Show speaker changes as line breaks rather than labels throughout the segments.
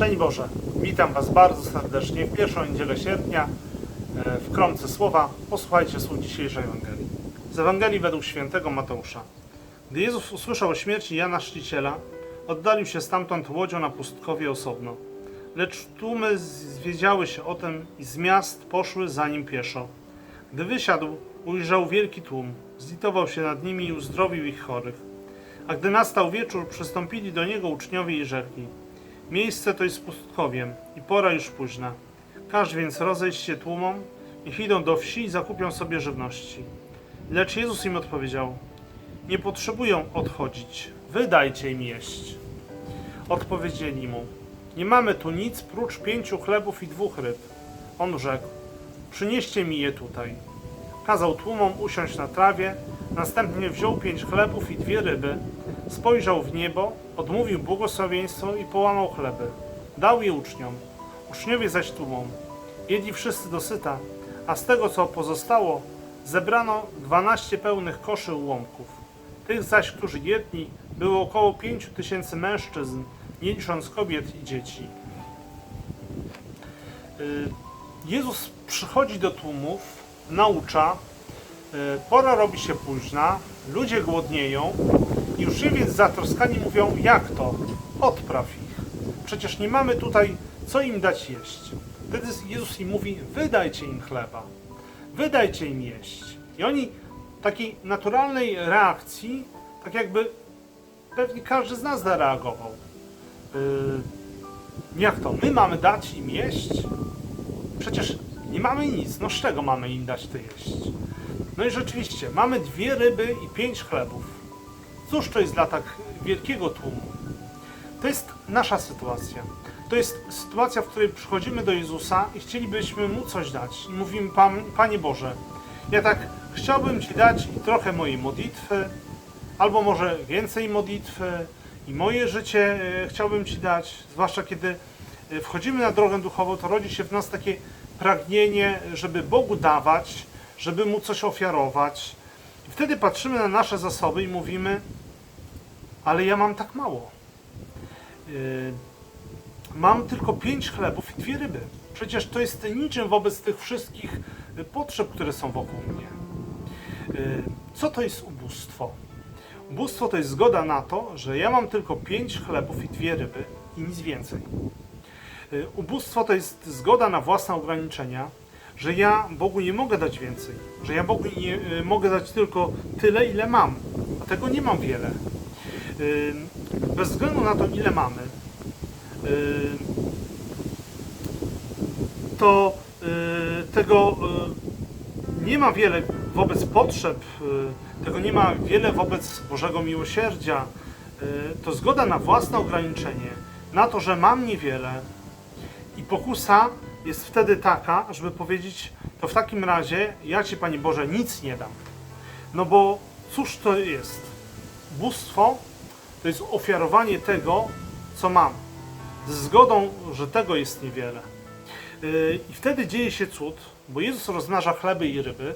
Szczęść Boże, witam Was bardzo serdecznie w pierwszą niedzielę sierpnia e, w Kromce Słowa. Posłuchajcie słów dzisiejszej Ewangelii. Z Ewangelii według świętego Mateusza. Gdy Jezus usłyszał o śmierci Jana Chrzciciela, oddalił się stamtąd łodzią na pustkowie osobno. Lecz tłumy zwiedziały się o tym i z miast poszły za nim pieszo. Gdy wysiadł, ujrzał wielki tłum, zlitował się nad nimi i uzdrowił ich chorych. A gdy nastał wieczór, przystąpili do niego uczniowie i rzekli: Miejsce to jest pustkowiem i pora już późna. Każ więc rozejść się tłumom, niech idą do wsi i zakupią sobie żywności. Lecz Jezus im odpowiedział: Nie potrzebują odchodzić, wy dajcie im jeść. Odpowiedzieli mu: Nie mamy tu nic prócz pięciu chlebów i dwóch ryb. On rzekł: Przynieście mi je tutaj. Kazał tłumom usiąść na trawie, następnie wziął pięć chlebów i dwie ryby, spojrzał w niebo, odmówił błogosławieństwo i połamał chleby. Dał je uczniom. Uczniowie zaś tłumom. Jedli wszyscy dosyta, a z tego co pozostało, zebrano dwanaście pełnych koszy ułomków. Tych zaś, którzy jedli, było około pięciu tysięcy mężczyzn, nie licząc kobiet i dzieci. Y, Jezus przychodzi do tłumów, naucza, pora robi się późna, ludzie głodnieją i uczniowie zatroskani mówią, jak to? Odpraw ich. Przecież nie mamy tutaj co im dać jeść. Wtedy Jezus im mówi, wydajcie im chleba, wydajcie im jeść. I oni takiej naturalnej reakcji, tak jakby pewnie każdy z nas zareagował. Yy, jak to? My mamy dać im jeść? Przecież nie mamy nic. No z czego mamy im dać to jeść? No i rzeczywiście, mamy dwie ryby i pięć chlebów. Cóż to jest dla tak wielkiego tłumu? To jest nasza sytuacja. To jest sytuacja, w której przychodzimy do Jezusa i chcielibyśmy Mu coś dać. I mówimy, Pan, Panie Boże, ja tak chciałbym Ci dać i trochę mojej modlitwy, albo może więcej modlitwy i moje życie e, chciałbym Ci dać, zwłaszcza kiedy e, wchodzimy na drogę duchową, to rodzi się w nas takie pragnienie, żeby Bogu dawać, żeby Mu coś ofiarować. I wtedy patrzymy na nasze zasoby i mówimy, ale ja mam tak mało. Yy, Mam tylko pięć chlebów i dwie ryby. Przecież to jest niczym wobec tych wszystkich y, potrzeb, które są wokół mnie. Yy, Co to jest ubóstwo? Ubóstwo to jest zgoda na to, że ja mam tylko pięć chlebów i dwie ryby i nic więcej. Yy, Ubóstwo to jest zgoda na własne ograniczenia, że ja Bogu nie mogę dać więcej, że ja Bogu nie y, mogę dać tylko tyle, ile mam, a tego nie mam wiele. Yy, Bez względu na to, ile mamy, yy, to tego nie ma wiele wobec potrzeb, tego nie ma wiele wobec Bożego miłosierdzia. To zgoda na własne ograniczenie, na to, że mam niewiele. I pokusa jest wtedy taka, żeby powiedzieć, to w takim razie ja Ci, Panie Boże, nic nie dam. No bo cóż to jest? Bóstwo to jest ofiarowanie tego, co mam. Z zgodą, że tego jest niewiele. Yy, I wtedy dzieje się cud, bo Jezus rozmnaża chleby i ryby.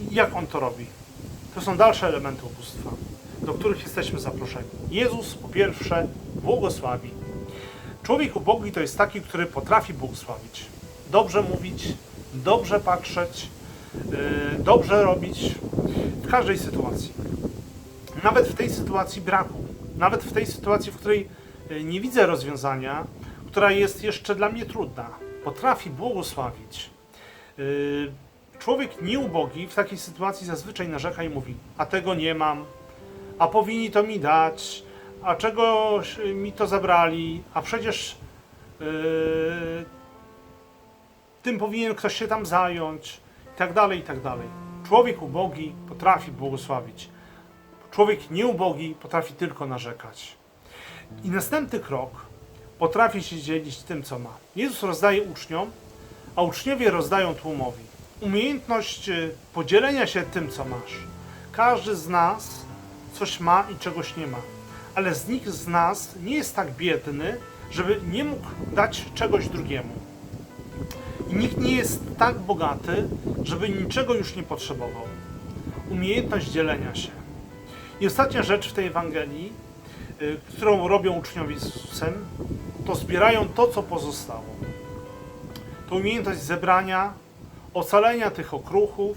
I jak On to robi? To są dalsze elementy ubóstwa, do których jesteśmy zaproszeni. Jezus po pierwsze błogosławi. Człowiek ubogi to jest taki, który potrafi błogosławić. Dobrze mówić, dobrze patrzeć, yy, dobrze robić w każdej sytuacji. Nawet w tej sytuacji braku, nawet w tej sytuacji, w której y, nie widzę rozwiązania, która jest jeszcze dla mnie trudna, potrafi błogosławić. Y, Człowiek nieubogi w takiej sytuacji zazwyczaj narzeka i mówi: A tego nie mam, a powinni to mi dać, a czegoś mi to zabrali, a przecież yy, tym powinien ktoś się tam zająć, i tak dalej, i tak dalej. Człowiek ubogi potrafi błogosławić. Człowiek nieubogi potrafi tylko narzekać. I następny krok potrafi się dzielić tym, co ma. Jezus rozdaje uczniom, a uczniowie rozdają tłumowi. Umiejętność y, podzielenia się tym, co masz. Każdy z nas coś ma i czegoś nie ma. Ale z nikt z nas nie jest tak biedny, żeby nie mógł dać czegoś drugiemu. I nikt nie jest tak bogaty, żeby niczego już nie potrzebował. Umiejętność dzielenia się. I ostatnia rzecz w tej Ewangelii y, którą robią uczniowie z Jezusem, to zbierają to, co pozostało. To umiejętność zebrania, ocalenia tych okruchów,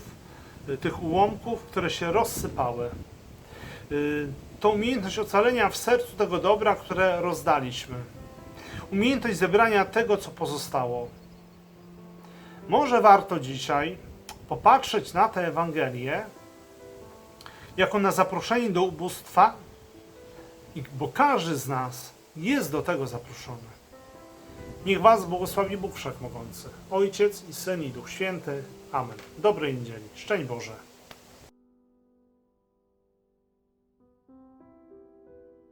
y, tych ułomków, które się rozsypały. Y, To umiejętność ocalenia w sercu tego dobra, które rozdaliśmy. Umiejętność zebrania tego, co pozostało. Może warto dzisiaj popatrzeć na tę Ewangelię jako na zaproszenie do ubóstwa, bo każdy z nas jest do tego zaproszony. Niech Was błogosławi Bóg Wszechmogący, Ojciec i Syn i Duch Święty. Amen. Dobrej niedzieli. Szczęść Boże.